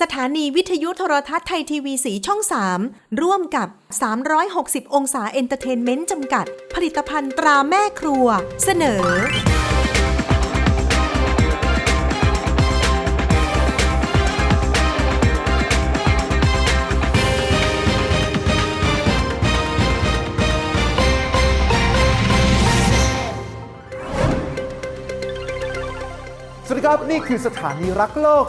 สถานีวิทยุโทรทัศน์ไทยทีวีสีช่อง 3 ร่วมกับ 360 องศาเอนเตอร์เทนเมนต์จำกัด ผลิตภัณฑ์ตราแม่ครัว เสนอ วัสดีครับ นี่คือสถานีรักโลก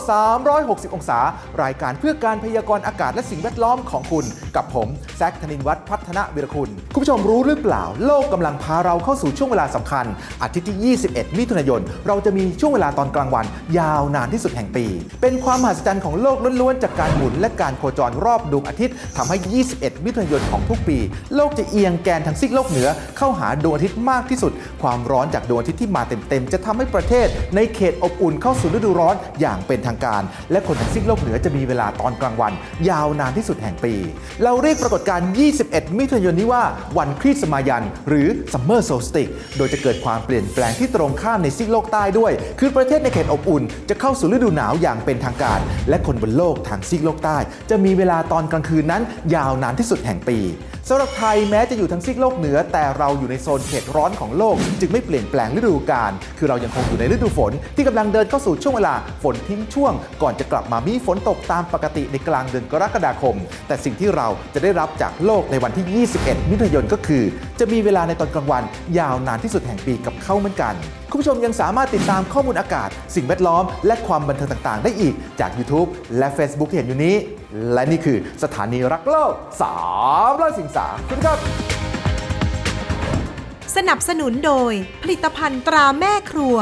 360 องศา รายการเพื่อการพยากรณ์อากาศและสิ่งแวดล้อมของคุณ กับผม แซคธนินวัฒน์พัฒนวิรคุณ คุณผู้ชมรู้หรือเปล่า โลกกำลังพาเราเข้าสู่ช่วงเวลาสำคัญ อาทิตย์ที่ 21 มิถุนายน เราจะมีช่วงเวลาตอนกลางวัน ยาวนานที่สุดแห่งปี เป็นความมหัศจรรย์ของโลกล้วนๆ จากการหมุนและการโคจรรอบดวงอาทิตย์ทำให้ 21 มิถุนายนของทุกปี โลกจะเอียงแกนทางซีกโลกเหนือเข้าหาดวงอาทิตย์มากที่สุด ความร้อนจากดวงอาทิตย์ที่มาเต็มๆจะทำให้ประเทศในเขตอบอุ่นเข้าสู่ฤดูร้อนอย่างเป็นทางการ และคนทางซีกโลกเหนือจะมีเวลาตอนกลางวัน ยาวนานที่สุดแห่งปี เราเรียกปรากฏการณ์ 21 มิถุนายนนี้ว่าวันคริสต์มายัน หรือ Summer Solstice โดยจะเกิดความเปลี่ยนแปลงที่ตรงข้ามในซีกโลกใต้ด้วย คือประเทศในเขตอบอุ่น จะเข้าสู่ฤดูหนาวอย่างเป็นทางการ และคนบนโลกทางซีกโลกใต้ จะมีเวลาตอนกลางคืนนั้นยาวนานที่สุดแห่งปี สำหรับไทยแม้จะอยู่ทางซีกโลกเหนือ แต่เราอยู่ในโซนเขตร้อนของโลก จึงไม่เปลี่ยนแปลงฤดูกาลคือเรายังคงอยู่ในฤดูฝน ที่กำลังเดินเข้าสู่ช่วงเวลาฝนทิ้งช่วง ก่อนจะกลับมามีฝนตกตามปกติในกลางเดือนกรกฎาคม แต่สิ่งที่เราจะได้รับจากโลกในวันที่ 21 มิถุนายนก็คือ จะมีเวลาในตอนกลางวัน ยาวนานที่สุดแห่งปีกับเข้าเหมือนกันคุณผู้ชมยังสามารถติดตามข้อมูลอากาศ สิ่งแวดล้อม และความบันเทิงต่างๆ ได้อีกจาก YouTube และ Facebook ที่เห็นอยู่นี้ และนี่คือสถานีรักโลก3ร้อยสิ่งสาาสวัสดีครับ สนับสนุนโดยผลิตภัณฑ์ตราแม่ครัว